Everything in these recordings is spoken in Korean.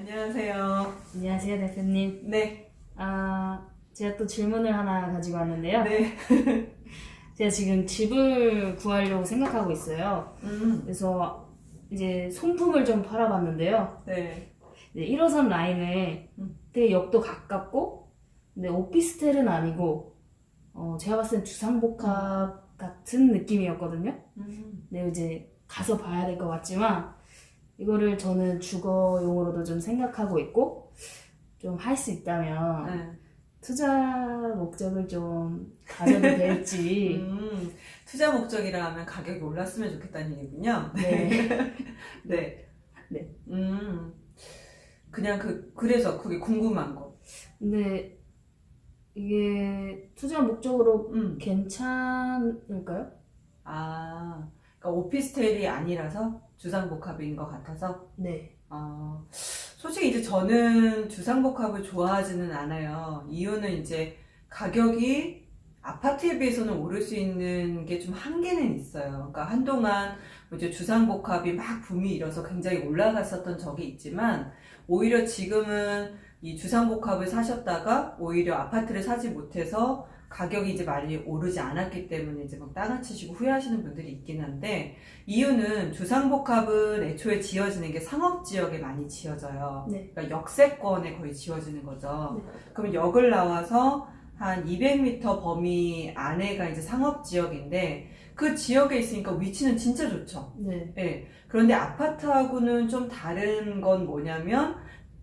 안녕하세요. 안녕하세요, 대표님. 네, 아, 제가 또 질문을 하나 가지고 왔는데요. 네. 제가 지금 집을 구하려고 생각하고 있어요. 음, 그래서 이제 손품을 좀 팔아봤는데요. 네. 이제 1호선 라인에 음. 되게 역도 가깝고, 근데 오피스텔은 아니고, 어, 제가 봤을 땐 주상복합 같은 느낌이었거든요. 음, 근데 이제 가서 봐야 될 것 같지만, 이거를 저는 주거용으로도 좀 생각하고 있고, 좀 할 수 있다면, 네. 투자 목적을 좀 가져도 될지. 음, 투자 목적이라 하면 가격이 올랐으면 좋겠다는 얘기군요. 네. 네. 네. 음, 그냥 그, 그래서 그게 궁금한 거. 근데 이게 투자 목적으로 음, 괜찮을까요? 아, 그러니까 오피스텔이 아니라서 주상복합인 것 같아서 네. 어, 솔직히 이제 저는 주상복합을 좋아하지는 않아요. 이유는 이제 가격이 아파트에 비해서는 오를 수 있는 게 좀 한계는 있어요. 그러니까 한동안 뭐 이제 주상복합이 막 붐이 일어서 굉장히 올라갔었던 적이 있지만 오히려 지금은 이 주상복합을 사셨다가 오히려 아파트를 사지 못해서 가격이 이제 많이 오르지 않았기 때문에 이제 막 땅을 치시고 후회하시는 분들이 있긴 한데 이유는 주상복합은 애초에 지어지는 게 상업 지역에 많이 지어져요. 네. 그러니까 역세권에 거의 지어지는 거죠. 네. 그러면 역을 나와서 한 200m 범위 안에가 이제 상업 지역인데 그 지역에 있으니까 위치는 진짜 좋죠. 네. 예. 그런데 아파트하고는 좀 다른 건 뭐냐면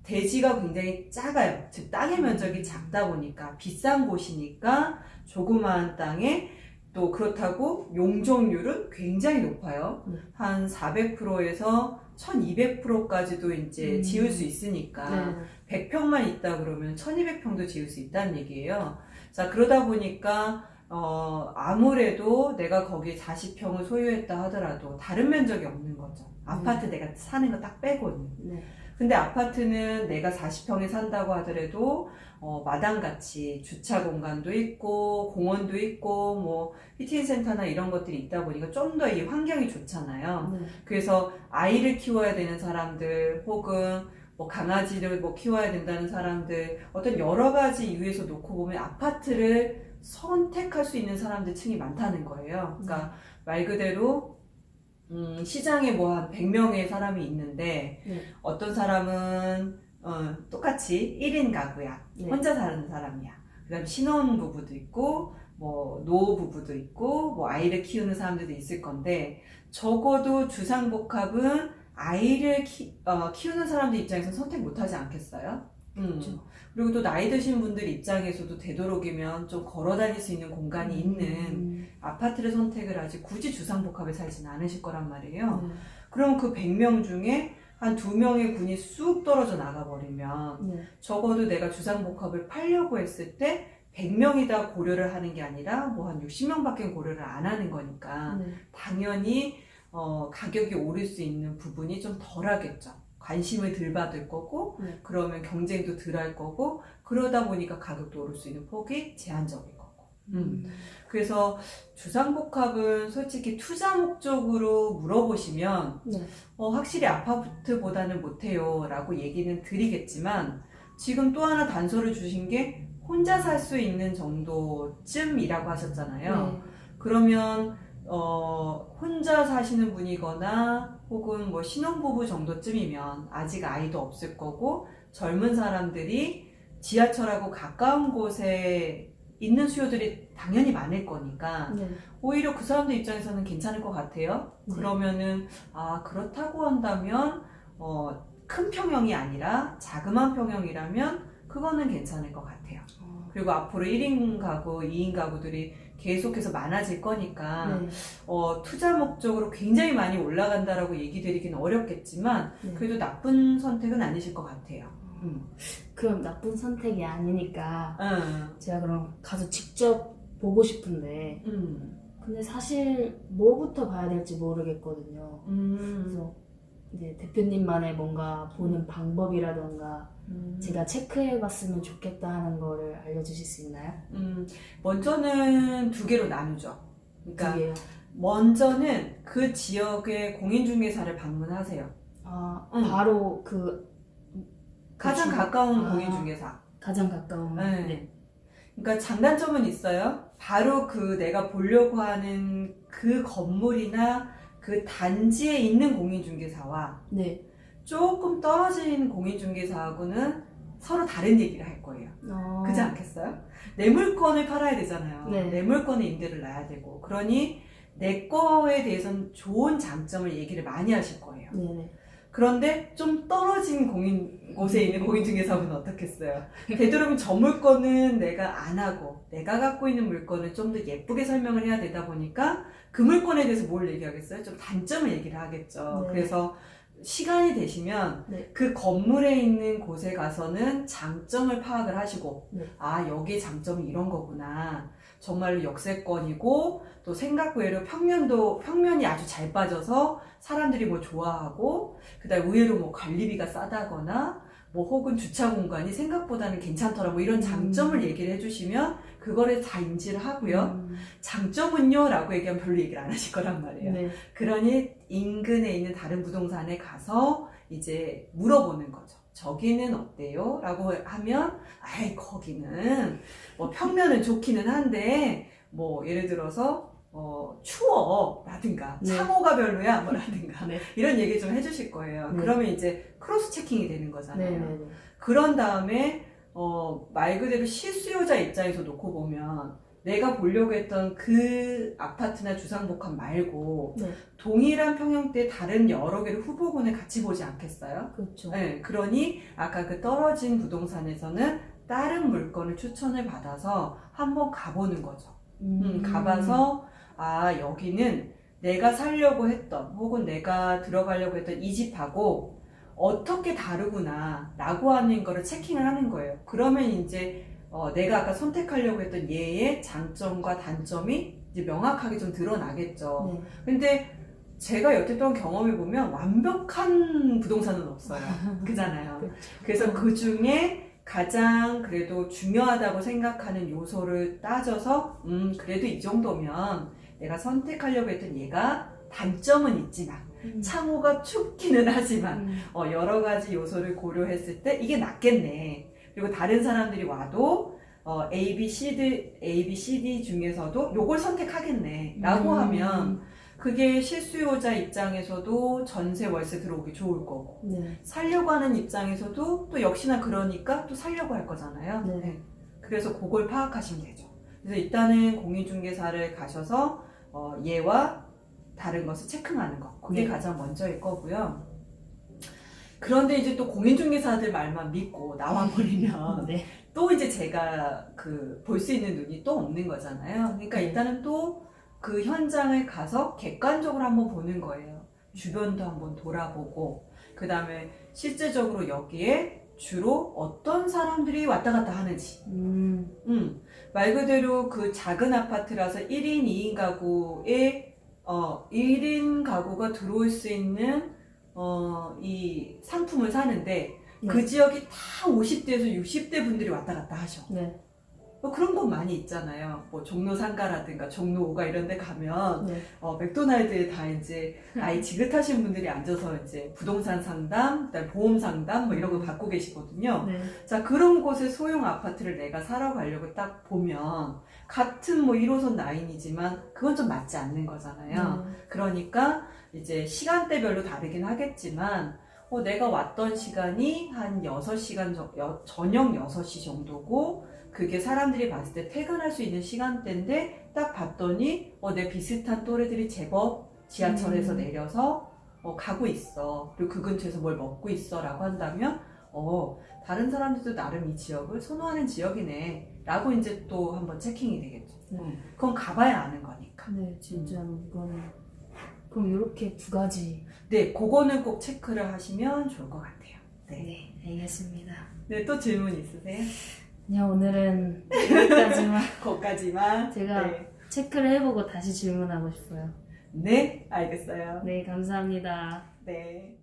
대지가 굉장히 작아요. 즉 땅의 면적이 작다 보니까 비싼 곳이니까 조그마한 땅에 또 그렇다고 용적률은 굉장히 높아요. 네. 한 400%에서 1200%까지도 이제 음. 지을 수 있으니까 네. 100평만 있다 그러면 1200평도 지을 수 있다는 얘기예요. 자, 그러다 보니까 어, 아무래도 내가 거기 40평을 소유했다 하더라도 다른 면적이 없는 거죠. 아파트 내가 사는 거 딱 빼고는. 네. 근데 아파트는 내가 40평에 산다고 하더라도 어, 마당같이 주차 공간도 있고 공원도 있고 뭐 피팅 센터나 이런 것들이 있다 보니까 좀 더 이 환경이 좋잖아요. 네. 그래서 아이를 키워야 되는 사람들 혹은 뭐 강아지를 뭐 키워야 된다는 사람들 어떤 여러 가지 이유에서 놓고 보면 아파트를 선택할 수 있는 사람들 층이 많다는 거예요. 그러니까 말 그대로 음, 시장에 뭐 한 100명의 사람이 있는데 네. 어떤 사람은 어, 똑같이 1인 가구야. 네. 혼자 사는 사람이야. 그다음에 신혼 부부도 있고 뭐노 부부도 있고 뭐 아이를 키우는 사람들도 있을 건데 적어도 주상복합은 아이를 키, 어, 키우는 사람들 입장에서 선택 못하지 않겠어요? 음. 그렇죠. 그리고 또 나이 드신 분들 입장에서도 되도록이면 좀 걸어 다닐 수 있는 공간이 있는 음. 아파트를 선택을 하지 굳이 주상복합에 살지는 않으실 거란 말이에요. 네. 그럼 그 100명 중에 한 두 명의 군이 쑥 떨어져 나가버리면 네. 적어도 내가 주상복합을 팔려고 했을 때 100명이 다 고려를 하는 게 아니라 뭐 한 60명밖에 고려를 안 하는 거니까 네. 당연히 어, 가격이 오를 수 있는 부분이 좀 덜하겠죠. 관심을 덜 받을 거고 네. 그러면 경쟁도 덜 할 거고 그러다 보니까 가격도 오를 수 있는 폭이 제한적일 거고. 음. 그래서 주상복합은 솔직히 투자 목적으로 물어보시면 네. 어, 확실히 아파트보다는 못해요 라고 얘기는 드리겠지만 지금 또 하나 단서를 주신 게 혼자 살 수 있는 정도쯤이라고 하셨잖아요. 네. 그러면 어, 혼자 사시는 분이거나 혹은 뭐 신혼부부 정도쯤이면 아직 아이도 없을 거고 젊은 사람들이 지하철하고 가까운 곳에 있는 수요들이 당연히 많을 거니까 네. 오히려 그 사람들 입장에서는 괜찮을 것 같아요. 네. 그러면은 아 그렇다고 한다면 어, 큰 평형이 아니라 자그마한 평형이라면 그거는 괜찮을 것 같아요. 어, 그리고 앞으로 1인 가구, 2인 가구들이 계속해서 많아질 거니까 네. 어, 투자 목적으로 굉장히 많이 올라간다라고 얘기 드리기는 어렵겠지만 네. 그래도 나쁜 선택은 아니실 것 같아요. 음. 그럼 나쁜 선택이 아니니까 응. 제가 그럼 가서 직접 보고 싶은데 음. 근데 사실 뭐부터 봐야 될지 모르겠거든요. 음. 그래서 이제 대표님만의 뭔가 보는 방법이라던가 음. 제가 체크해 봤으면 좋겠다 하는 거를 알려주실 수 있나요? 음, 먼저는 두 개로 나누죠. 그러니까 두 개요. 먼저는 그 지역의 공인중개사를 방문하세요. 아, 응. 바로 그 가장 그치. 가까운 아. 공인중개사. 가장 가까운. 네. 네. 그러니까 장단점은 있어요. 바로 그 내가 보려고 하는 그 건물이나 그 단지에 있는 공인중개사와 네. 조금 떨어진 공인중개사하고는 서로 다른 얘기를 할 거예요. 어, 그지 않겠어요? 내 물건을 팔아야 되잖아요. 네. 내 물건에 임대를 놔야 되고. 그러니 내 거에 대해서는 좋은 장점을 얘기를 많이 하실 거예요. 네네. 그런데 좀 떨어진 공인 곳에 있는 공인중개사분은 어떻겠어요? 되도록이면 저 물건은 내가 안 하고 내가 갖고 있는 물건을 좀 더 예쁘게 설명을 해야 되다 보니까 그 물건에 대해서 뭘 얘기하겠어요? 좀 단점을 얘기를 하겠죠. 네. 그래서 시간이 되시면 네. 그 건물에 있는 곳에 가서는 장점을 파악을 하시고 네. 아 여기 장점이 이런 거구나. 정말로 역세권이고 또 생각 외로 평면도 평면이 아주 잘 빠져서 사람들이 뭐 좋아하고 그다음 의외로 뭐 관리비가 싸다거나 뭐 혹은 주차 공간이 생각보다는 괜찮더라 뭐 이런 장점을 음. 얘기를 해주시면 그거를 다 인지를 하고요 음, 장점은요 라고 얘기하면 별로 얘기를 안 하실 거란 말이에요 네. 그러니 인근에 있는 다른 부동산에 가서 이제 물어보는 거죠. 저기는 어때요? 라고 하면, 아이, 거기는, 뭐, 평면은 좋기는 한데, 뭐, 예를 들어서, 어, 추워. 라든가, 네. 창호가 별로야. 뭐, 라든가. 네. 이런 얘기 좀 해주실 거예요. 네. 그러면 이제 크로스 체킹이 되는 거잖아요. 네네네. 그런 다음에 어, 말 그대로 실수요자 입장에서 놓고 보면 내가 보려고 했던 그 아파트나 주상복합 말고 네. 동일한 평형대 다른 여러 개의 후보군을 같이 보지 않겠어요? 그렇죠. 네, 그러니 아까 그 떨어진 부동산에서는 다른 물건을 추천을 받아서 한번 가보는 거죠. 음, 가봐서 아 여기는 내가 살려고 했던 혹은 내가 들어가려고 했던 이 집하고 어떻게 다르구나 라고 하는 거를 체킹을 하는 거예요 그러면 이제 어, 내가 아까 선택하려고 했던 얘의 장점과 단점이 이제 명확하게 좀 드러나겠죠 네. 근데 제가 여태껏 경험해 보면 완벽한 부동산은 없어요 그잖아요 그렇죠. 그래서 그 중에 가장 그래도 중요하다고 생각하는 요소를 따져서, 음, 그래도 이 정도면 내가 선택하려고 했던 얘가 단점은 있지만, 음. 창호가 춥기는 하지만, 음. 어, 여러 가지 요소를 고려했을 때 이게 낫겠네. 그리고 다른 사람들이 와도, 어, A, B, C, D, A, B, C, D 중에서도 요걸 선택하겠네. 라고 음. 하면, 그게 실수요자 입장에서도 전세 월세 들어오기 좋을 거고, 네. 살려고 하는 입장에서도 또 역시나 그러니까 또 살려고 할 거잖아요. 네. 그래서 그걸 파악하시면 되죠. 그래서 일단은 공인중개사를 가셔서 어, 얘와 다른 것을 체크하는 거. 그게 네. 가장 먼저일 거고요. 그런데 이제 또 공인중개사들 말만 믿고 나와 버리면 네. 또 이제 제가 그 볼 수 있는 눈이 또 없는 거잖아요. 그러니까 네. 일단은 또 그 현장을 가서 객관적으로 한번 보는 거예요. 주변도 한번 돌아보고 그 다음에 실제적으로 여기에 주로 어떤 사람들이 왔다 갔다 하는지 음. 음, 말 그대로 그 작은 아파트라서 1인, 2인 가구에 어, 1인 가구가 들어올 수 있는 어, 이 상품을 사는데 네. 그 지역이 다 50대에서 60대 분들이 왔다 갔다 하셔. 네. 뭐 그런 건 많이 있잖아요. 뭐 종로 상가라든가 종로 5가 이런 데 가면 네. 어, 맥도날드에 다 이제 아이 지긋하신 분들이 앉아서 이제 부동산 상담, 그다음에 보험 상담 뭐 이런 거 받고 계시거든요. 네. 자, 그런 곳에 소형 아파트를 내가 사러 가려고 딱 보면 같은 뭐 1호선 라인이지만 그건 좀 맞지 않는 거잖아요. 네. 그러니까 이제 시간대별로 다르긴 하겠지만 어, 내가 왔던 시간이 한 6시간 정, 여- 저녁 6시 정도고 그게 사람들이 봤을 때 퇴근할 수 있는 시간대인데 딱 봤더니 어, 내 비슷한 또래들이 제법 지하철에서 음. 내려서 어, 가고 있어. 그리고 그 근처에서 뭘 먹고 있어 라고 한다면 어, 다른 사람들도 나름 이 지역을 선호하는 지역이네 라고 이제 또 한번 체킹이 되겠죠. 네. 음, 그건 가봐야 아는 거니까. 네, 진짜로 이거는 그럼 이렇게 두 가지. 네, 그거는 꼭 체크를 하시면 좋을 것 같아요. 네. 네, 알겠습니다. 네, 또 질문 있으세요? 그냥 오늘은 여기까지만 거기까지만. 제가 네. 체크를 해보고 다시 질문하고 싶어요. 네, 알겠어요. 네, 감사합니다. 네.